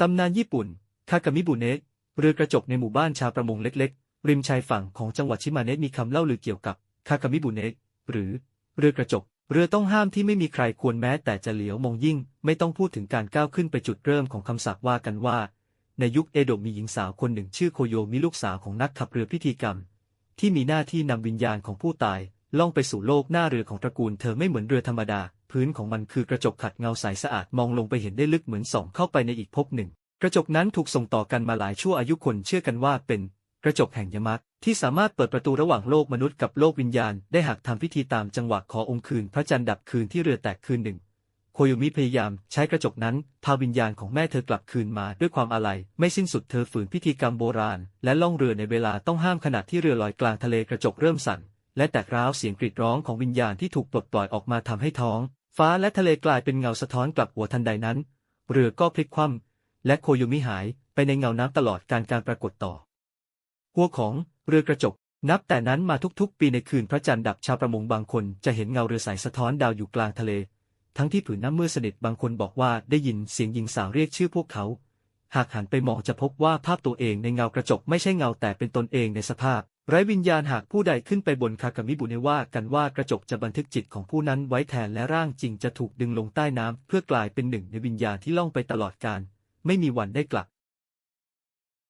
ตำนานญี่ปุ่น คากามิบุเนะเรือกระจกในหมู่บ้านชาวประมงเล็กๆ ริมชายฝั่งของจังหวัดชิมาเนะมีคำเล่าลือเกี่ยวกับคากามิบุเนะหรือ เรือกระจก เรือต้องห้ามที่ไม่มีใครควรแม้แต่จะเหลียวมองยิ่ง ไม่ต้องพูดถึงการก้าวขึ้นไปจุดเริ่มของคำศัพท์ว่ากันว่า ในยุคเอโดะมีหญิงสาวคนหนึ่งชื่อโคโยมิลูกสาวของนักขับเรือพิธีกรรม ที่มีหน้าที่นำวิญญาณของผู้ตายล่องไปสู่โลกหน้าเรือของตระกูลเธอไม่เหมือนเรือธรรมดา พื้นของมันคือกระจกขัดเงาใสสะอาดมองลงไปเห็นได้ลึกเหมือนส่องเข้าไปในอีกภพหนึ่ง กระจกนั้นถูกส่งต่อกันมาหลายชั่วอายุคนเชื่อกันว่าเป็นกระจกแห่งยมรรคที่สามารถเปิดประตูระหว่างโลกมนุษย์กับโลกวิญญาณ ได้หากทำพิธีตามจังหวะขอองค์คืนพระจันทร์ดับคืนที่เรือแตกคืนหนึ่งโคโยมิพยายามใช้กระจกนั้นพาวิญญาณของแม่เธอกลับคืนมาด้วยความอาลัย ไม่สิ้นสุดเธอฝืนพิธีกรรมโบราณ และล่องเรือในเวลาต้องห้ามขณะที่เรือลอยกลางทะเลกระจกเริ่มสั่น และแตกร้าวเสียงกรีดร้องของวิญญาณที่ถูกปลดปล่อยออกมาทำให้ท้อง ฟ้าและทะเลกลายเป็นเงาสะท้อนกลับหัวทันใดนั้น เรือก็พลิกคว่ำและโคโยมิหายไปในเงาน้ำตลอดการการปรากฏต่อ หัวของเรือกระจก นับแต่นั้นมาทุกๆ ปีในคืนพระจันทร์ดับชาวประมงบางคนจะเห็นเงาเรือใสสะท้อนดาวอยู่กลางทะเล ทั้งที่ผืนน้ำมืดสนิทบางคนบอกว่าได้ยินเสียงหญิงสาวเรียกชื่อพวกเขา หากหันไปมองจะพบว่าภาพตัวเองในเงากระจกไม่ใช่เงาแต่เป็นตนเองในสภาพ ไร้วิญญาณหากผู้ใดขึ้นไปบนคากามิบุเนว่ากันว่ากระจกจะบันทึกจิตของผู้นั้นไว้แทนและร่างจริงจะถูกดึงลงใต้น้ำเพื่อกลายเป็นหนึ่งในวิญญาณที่ล่องไปตลอดกาลไม่มีวันได้กลับ